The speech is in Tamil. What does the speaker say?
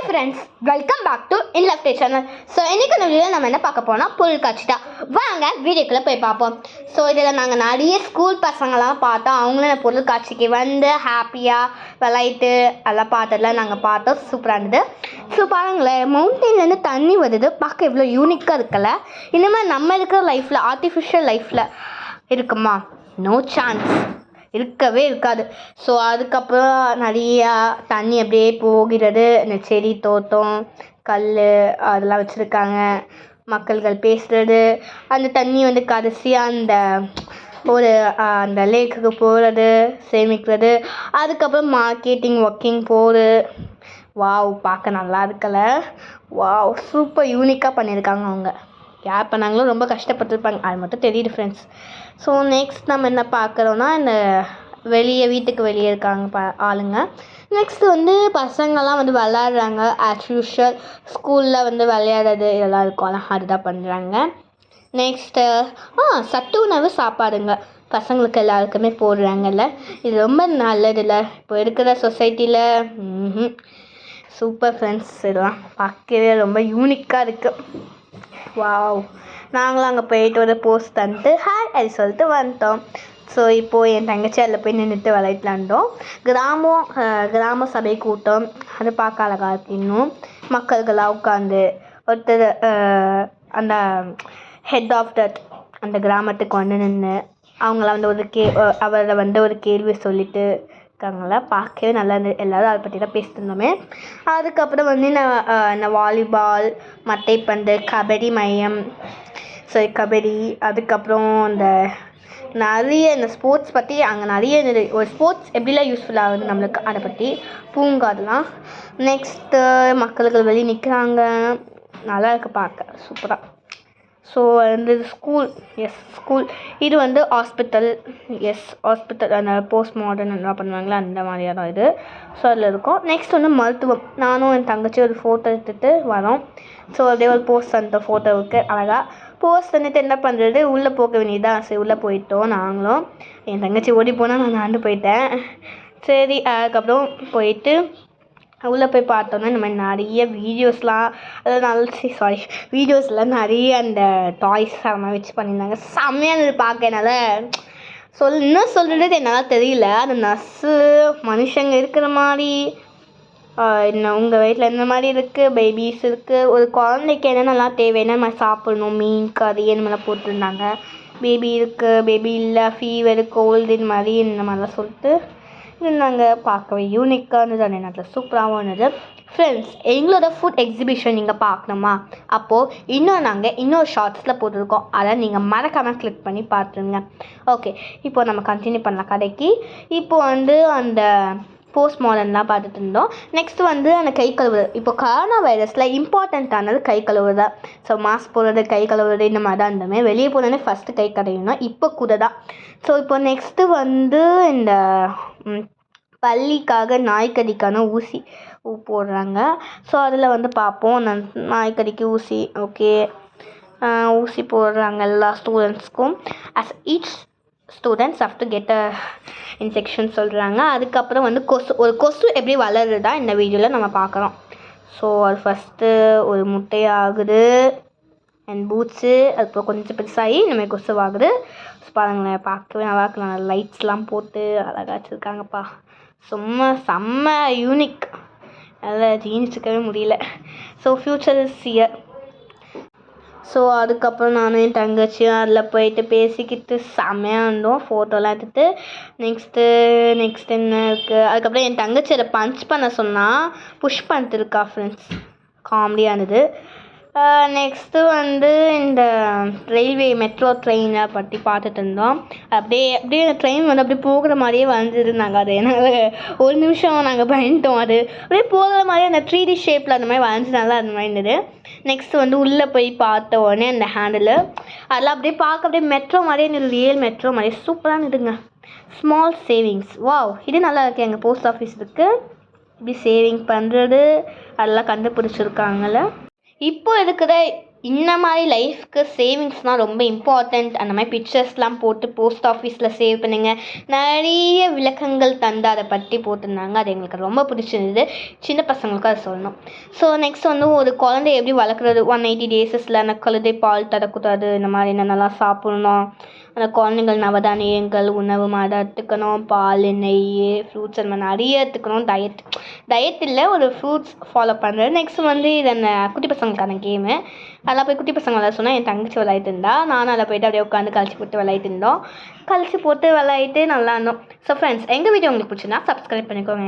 Hi friends welcome back to இன்லஃப்டே channel so இன்றைக்கி இந்த வீடியோ நம்ம என்ன பார்க்க போனால் பொருள் தான் வாங்க வீடியோக்குள்ளே போய் பார்ப்போம். ஸோ இதில் நாங்கள் நிறைய ஸ்கூல் பசங்களாம் பார்த்தோம். அவங்களும் இந்த பொருள் காட்சிக்கு வந்து ஹாப்பியாக விளையாட்டு அதெல்லாம் பார்த்ததெல்லாம் நாங்கள் பார்த்தோம். சூப்பராக இருந்தது. ஸோ பாருங்களேன் மவுண்டெயின்லேருந்து தண்ணி வருது. பார்க்க எவ்வளோ யூனிக்காக இருக்கல. இந்த மாதிரி நம்ம இருக்கிற லைஃப்பில் ஆர்டிஃபிஷியல் லைஃப்பில் இருக்குமா? நோ சான்ஸ் இருக்கவே இருக்காது. ஸோ அதுக்கப்புறம் நிறையா தண்ணி அப்படியே போகிறது. இந்த செடி தோட்டம் கல் அதெல்லாம் வச்சுருக்காங்க. மக்கள்கள் பேசுகிறது. அந்த தண்ணி வந்து கடைசியாக அந்த ஒரு அந்த லேக்குக்கு போகிறது சேமிக்கிறது. அதுக்கப்புறம் மார்க்கெட்டிங் ஒர்க்கிங் போகுது. வாவ் பார்க்க நல்லா இருக்கல. வாவ் சூப்பர் யூனிக்காக பண்ணியிருக்காங்க அவங்க. யார் பண்ணாங்களோ ரொம்ப கஷ்டப்பட்டுருப்பாங்க. அது மட்டும் தெரியுது ஃப்ரெண்ட்ஸ் ஸோ நெக்ஸ்ட் நம்ம என்ன பார்க்குறோன்னா இந்த வெளியே வீட்டுக்கு வெளியே இருக்காங்க ப ஆளுங்க. நெக்ஸ்ட் வந்து பசங்கள்லாம் வந்து விளாட்றாங்க ஆஸ் யூஷுவல் ஸ்கூலில் வந்து விளையாடுறது இதெல்லாம் இருக்கும்ல அதுதான் பண்ணுறாங்க நெக்ஸ்ட்டு ஆ சத்து உணவு சாப்பாடுங்க. பசங்களுக்கு எல்லாருக்குமே போடுறாங்கல்ல. இது ரொம்ப நல்லதில்ல. இப்போ இருக்கிற சொசைட்டியில் சூப்பர் ஃப்ரெண்ட்ஸ் இதெல்லாம் பார்க்கவே ரொம்ப யூனிக்காக இருக்குது வாவ். நாங்களும் அங்கே போயிட்டு ஒரு போஸ்ட் தந்துட்டு ஹாய் அது சொல்லிட்டு வந்துட்டோம் ஸோ இப்போது என் தங்கச்சி அதில் போய் நின்றுட்டு விளையாட்டுலாண்டோம் கிராமம் கிராம சபை கூட்டம். அது பார்க்க அழகாக இருக்கு இன்னும். மக்கள்களாக உட்காந்து ஒருத்தர் அந்த ஹெட் ஆஃப் தட் அந்த கிராமத்துக்கு வந்து நின்று அவங்கள வந்து ஒரு கே அவரை வந்து ஒரு கேள்வி சொல்லிவிட்டு இருக்காங்கள பார்க்கவே நல்லா இருந்தது எல்லோரும் அதை பற்றி தான் பேசிட்டு இருந்தோமே அதுக்கப்புறம் வந்து நான் இந்த வாலிபால் மட்டைப்பந்து கபடி மையம் சரி கபடி அதுக்கப்புறம் இந்த நிறைய இந்த ஸ்போர்ட்ஸ் பற்றி அங்கே நிறைய ஒரு ஸ்போர்ட்ஸ் எப்படிலாம் யூஸ்ஃபுல் ஆகுது நம்மளுக்கு அதை பற்றி பூங்கா அதெல்லாம். நெக்ஸ்ட்டு மக்களுக்கு வெளியே நிற்கிறாங்க நல்லா இருக்குது பார்க்க. சூப்பராக ஸோ வந்து ஸ்கூல் எஸ் ஸ்கூல் இது வந்து ஹாஸ்பிட்டல் எஸ் ஹாஸ்பிட்டல் அந்த போஸ்ட் மாடர்ன் எல்லாம் பண்ணுவாங்களே அந்த மாதிரியாக தான் இது. ஸோ அதில் இருக்கும். நெக்ஸ்ட் வந்து மருத்துவம். நானும் என் தங்கச்சி ஒரு ஃபோட்டோ எடுத்துகிட்டு வரோம். ஸோ அப்படியே ஒரு போஸ்ட் அந்த ஃபோட்டோவுக்கு அழகாக போஸ்ட் வந்துட்டு என்ன பண்ணுறது உள்ளே போக வேண்டியதான் சரி உள்ளே போயிட்டோம் நாங்களும். என் தங்கச்சி ஓடி போனால் நான் நடந்து போயிட்டேன். சரி அதுக்கப்புறம் போயிட்டு உள்ளே போய் பார்த்தோன்னா இந்த மாதிரி நிறைய வீடியோஸ்லாம் அதாவது நல்ல சாரி வீடியோஸில் நிறைய அந்த டாய்ஸ் அந்த மாதிரி வச்சு பண்ணியிருந்தாங்க. செம்மையாக இருந்தது பார்க்க என்னால். சொல் இன்னும் சொல்கிறது என்னால் தெரியல. அந்த நர்ஸு மனுஷங்க இருக்கிற மாதிரி என்ன உங்கள் வீட்டில் இந்த மாதிரி இருக்குது பேபிஸ் இருக்குது ஒரு குழந்தைக்கு என்னென்னலாம் தேவைன்னா நம்ம சாப்பிடணும் மீன் கறி இந்த மாதிரிலாம் போட்டிருந்தாங்க. பேபி இருக்குது பேபி இல்லை ஃபீவர் கோல்டு இந்த மாதிரி இந்த மாதிரிலாம் சொல்லிட்டு இருந்தாங்க பார்க்கவே யூனிக்காக இருந்தது. அந்த நேரத்தில் சூப்பராகவும் இருந்தது. ஃப்ரெண்ட்ஸ் எங்களோட ஃபுட் எக்ஸிபிஷன் நீங்கள் பார்க்கணுமா? அப்போது இன்னும் நாங்கள் இன்னொரு ஷார்ட்ஸில் போட்டிருக்கோம். அதை நீங்கள் மறக்காமல் கிளிக் பண்ணி பார்த்துருங்க. ஓகே இப்போ நம்ம கண்டினியூ பண்ணலாம் கடைக்கு இப்போ வந்து அந்த போஸ்ட் மாடர்ன்லாம் பார்த்துட்டு இருந்தோம் நெக்ஸ்ட் வந்து அந்த கை கழுவுறது இப்போ கொரோனா வைரஸில் இம்பார்ட்டண்ட்டானது கை கழுவுறது ஸோ மாஸ்க் போடுறது கை கழுவுறது இந்த மாதிரி தான் இருந்தோமே. வெளியே போனோடனே ஃபஸ்ட்டு கை கழுவினோம் இப்போ கூட தான். ஸோ இப்போ நெக்ஸ்ட்டு வந்து இந்த பள்ளிக்காக நாய்க்கடிக்கான ஊசி போடுறாங்க. ஸோ அதில் வந்து பார்ப்போம். நாய்க்கடிக்கு ஊசி ஓகே ஊசி போடுறாங்க எல்லா ஸ்டூடெண்ட்ஸ்க்கும் as each students have to get a injection சொல்கிறாங்க அதுக்கப்புறம் வந்து கொசு ஒரு கொசு எப்படி வளருதா இந்த வீடியோவில் நம்ம பார்க்குறோம். ஸோ அது ஃபஸ்ட்டு ஒரு முட்டையாகுது அண்ட் பூட்ஸு அதுக்கப்புறம் கொஞ்சம் பெருசாகி நம்ம கொசு ஆகுது ஸோ பாருங்களேன் பார்க்கவே நல்லா இருக்கு நல்லா லைட்ஸ்லாம் போட்டு அழகாக வச்சுருக்காங்கப்பா. சும்மா செம்ம யூனிக் அதில் ஜீனிச்சிக்கவே முடியல. So future is year so அதுக்கப்புறம் நானும் என் தங்கச்சியும் அதில் போயிட்டு பேசிக்கிட்டு செம்மையாக இருந்தோம். ஃபோட்டோலாம் எடுத்துட்டு நெக்ஸ்ட்டு நெக்ஸ்ட் என்ன இருக்குது அதுக்கப்புறம் என் தங்கச்சி அதை பஞ்ச் பண்ண சொன்னால் புஷ் பண்ணிட்டு இருக்கா ஃப்ரெண்ட்ஸ் காமெடியாக இருந்தது நெக்ஸ்ட்டு வந்து இந்த ரயில்வே மெட்ரோ ட்ரெயினை பற்றி பார்த்துட்டு இருந்தோம். அப்படியே அப்படியே ட்ரெயின் வந்து அப்படியே போகிற மாதிரியே வரைஞ்சிருந்தாங்க அது. என்னால் ஒரு நிமிஷம் நாங்கள் பயந்துட்டோம் அது. அப்படியே போகிற மாதிரி அந்த த்ரீ டி ஷேப்பில் அந்த மாதிரி வரைஞ்சனால அந்த மாதிரி இருந்தது. நெக்ஸ்ட் வந்து உள்ளே போய் பார்த்த உடனே அந்த ஹேண்டில் அதெல்லாம் அப்படியே பார்க்க அப்படியே மெட்ரோ மாதிரியே இருந்தது. ரியல் மெட்ரோ மாதிரியே. சூப்பராக இருந்துங்க ஸ்மால் சேவிங்ஸ் வாவ் இது நல்லா இருக்கு எங்கள் போஸ்ட் ஆஃபீஸ் இருக்குது இப்படி சேவிங் பண்ணுறது அதெல்லாம் கண்டுபிடிச்சிருக்காங்கள இப்போ இருக்கிற இந்த மாதிரி லைஃப்க்கு சேவிங்ஸ்னால் ரொம்ப இம்பார்ட்டண்ட் அந்த மாதிரி பிக்சர்ஸ்லாம் போட்டு போஸ்ட் ஆஃபீஸில் சேவ் பண்ணுங்க. நிறைய விளக்கங்கள் தந்து அதை பற்றி போட்டிருந்தாங்க. அது எங்களுக்கு ரொம்ப பிடிச்சிருந்தது. சின்ன பசங்களுக்கும் அதை சொல்லணும். ஸோ நெக்ஸ்ட் வந்து ஒரு குழந்தை எப்படி வளர்க்குறது? ஒன் எயிட்டி டேஸஸில் அந்த கழுதை பால் தரக்கூடாது இந்த மாதிரி என்னென்னலாம் சாப்பிட்ணும்? அந்த குழந்தைங்கள் நவதானியங்கள் உணவு மாதிரி எடுத்துக்கணும் பால் நெய் ஃப்ரூட்ஸ் அந்த மாதிரி நிறைய எடுத்துக்கணும். டயட் டயட் இல்லை ஒரு ஃப்ரூட்ஸ் ஃபாலோ பண்ணுறது நெக்ஸ்ட் வந்து இது அந்த குட்டி பசங்களுக்கான கேமு அதெல்லாம் போய் குட்டி பசங்க விளையாட சொன்னால் என் தங்கச்சி விளையாடிட்டு இருந்தா நானும் அதில் போயிட்டு அப்படியே உட்காந்து கழிச்சு போட்டு விளையாடிட்டு இருந்தோம் கழிச்சு போட்டு விளையாடிட்டு நல்லா இருந்தோம் ஸோ ஃப்ரெண்ட்ஸ் எங்கள் வீடியோ உங்களுக்கு பிடிச்சிருந்தா சப்ஸ்கிரைப் பண்ணிக்கோங்க.